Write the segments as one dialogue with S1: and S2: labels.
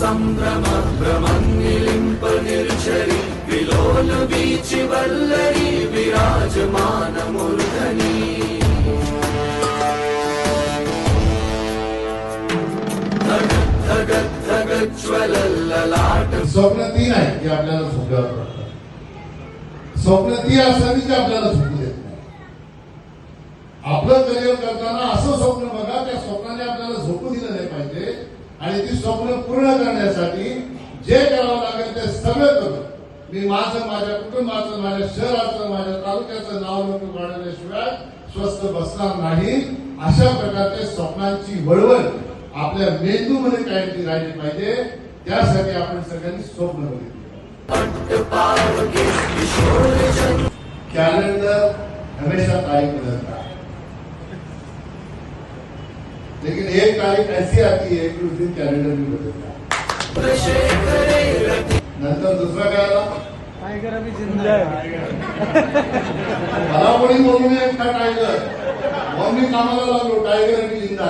S1: सम्भ्रम भ्रमन्निलिम्प निर्झरि विलोल वीचि वल्लरी विराजमान मूर्धनि धग धग धग ज्वलल्ललाट
S2: स्वप्न ती नाही की आपल्याला झोप्यावर पडतात स्वप्न ती असावी की आपल्याला झोपू देत नाही आपलं करिअर करताना असं स्वप्न आणि ती स्वप्न पूर्ण करण्यासाठी जे करावं लागेल ते सगळं करू मी माझं माझ्या कुटुंबाचं माझ्या शहराचं माझ्या तालुक्याचं नाव लोक वाढवल्याशिवाय स्वस्थ बसणार नाही. अशा प्रकारच्या स्वप्नांची वळवळ आपल्या मेंदूमध्ये कायमची राहिली पाहिजे. त्यासाठी आपण सगळ्यांनी स्वप्न बघितलं. कॅलेंडर हमेशा तारीख बदलतात है लेकिन एक तारीख ऐसी आती है कि उस दिन कैलेंडर भी बदलता है। नंतर दुसरा काय आला?
S3: टायगर अभी जिंदा है।
S2: मला कोणी बोलू नये का टायगर? मग मी कामाला लागलो टायगर आणि जिंदा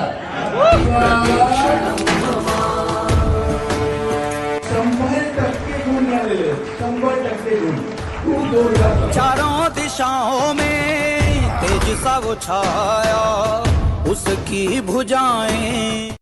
S4: शंभर टक्के गुण मिळालेले आहेत. शंभर टक्के गुण. खूप जोरदार
S5: चारों दिशाओं में तेज सा वो छाया। उसकी भुजाएं।